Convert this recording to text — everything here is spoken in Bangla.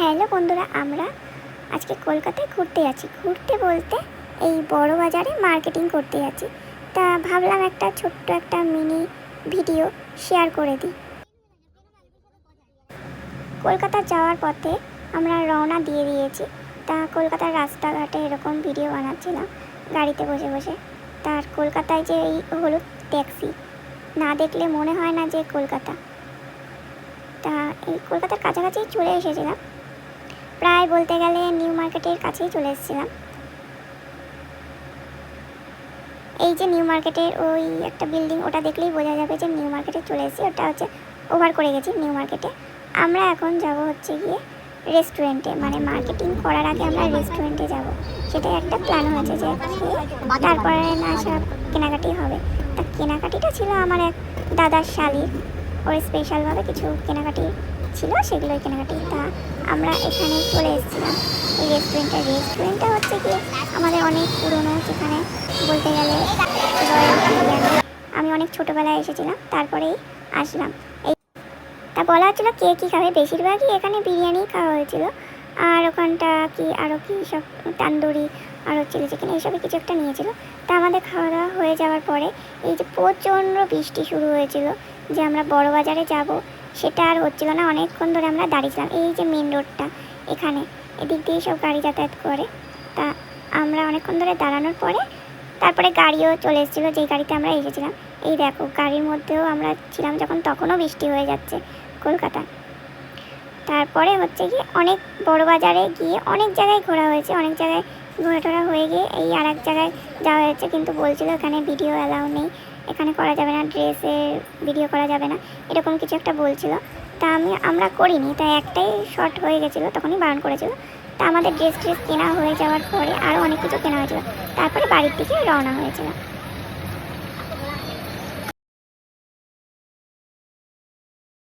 হ্যালো বন্ধুরা, আমরা আজকে কলকাতায় ঘুরতে যাচ্ছি। ঘুরতে বলতে এই বড় বাজারে মার্কেটিং করতে যাচ্ছি। তা ভাবলাম একটা ছোট্ট একটা মিনি ভিডিও শেয়ার করে দিই। কলকাতা যাওয়ার পথে আমরা রওনা দিয়ে দিয়েছি। তা কলকাতার রাস্তাঘাটে এরকম ভিডিও বানাচ্ছিলাম গাড়িতে বসে বসে। তার কলকাতায় যে এই হলুদ ট্যাক্সি না দেখলে মনে হয় না যে কলকাতা। তা এই কলকাতার কাছাকাছি চলে এসেছিলাম। প্রায় বলতে গেলে নিউ মার্কেটের কাছেই চলে এসেছিলাম। এই যে নিউ মার্কেটের ওই একটা বিল্ডিং, ওটা দেখলেই বোঝা যাবে যে নিউ মার্কেটে চলে এসেছি। ওটা হচ্ছে ওভার করে গেছি নিউ মার্কেটে। আমরা এখন যাব হচ্ছে গিয়ে রেস্টুরেন্টে। মানে মার্কেটিং করার আগে আমরা রেস্টুরেন্টে যাব। সেটাই একটা প্ল্যান হয়েছে যে তারপরে না সব কেনাকাটি হবে। তা কেনাকাটিটা ছিল আমার এক দাদার শালির ওর স্পেশালভাবে কিছু কেনাকাটি ছিল সেগুলোই কেনাকাটি। তা আমরা এখানে চলে এসেছিলাম এই রেস্টুরেন্টটা রেস্টুরেন্টটা হচ্ছে কি, আমাদের অনেক পুরনো যেখানে বলতে গেলে আমি অনেক ছোটোবেলায় এসেছিলাম, তারপরেই আসলাম। এই তা বলা হচ্ছিল কে কী খাবে। বেশিরভাগই এখানে বিরিয়ানি খাওয়া হয়েছিল। আর ওখানটা কি আরও কি সব তান্দুরি আরও চিলি চিকেন এইসবই কিছু একটা নিয়েছিল। তা আমাদের খাওয়া দাওয়া হয়ে যাওয়ার পরে এই যে প্রচণ্ড বৃষ্টি শুরু হয়েছিল যে আমরা বড় বাজারে যাব। সেটা আর হচ্ছিল না, অনেকক্ষণ ধরে আমরা দাঁড়িয়েছিলাম এই যে মেন রোডটা এখানে। এদিক দিয়ে সব গাড়ি যাতায়াত করে। তা আমরা অনেকক্ষণ ধরে দাঁড়ানোর পরে তারপরে গাড়িও চলে এসেছিল, যেই গাড়িতে আমরা এসেছিলাম। এই দেখো, গাড়ির মধ্যেও আমরা ছিলাম যখন তখনও বৃষ্টি হয়ে যাচ্ছে কলকাতা তারপরে হচ্ছে কি অনেক বড় বাজারে গিয়ে অনেক জায়গায় ঘোরা হয়েছে। অনেক জায়গায় ঘোরা টোরা হয়ে গিয়ে এই আর জায়গায় যাওয়া হয়েছে, কিন্তু বলছিল এখানে ভিডিও অ্যালাউ নেই। এখানে করা যাবে না ড্রেসে ভিডিও করা যাবে না, এরকম কিছু একটা বলছিল। তা আমি, আমরা করিনি, তাই একটাই শর্ট হয়ে গেছিল, তখনই বারণ করেছিল। তা আমাদের ড্রেস ট্রেস কেনা হয়ে যাওয়ার পরে আরও অনেক কিছু কেনা হয়েছিল। তারপরে বাড়ির দিকে রওনা হয়েছিল।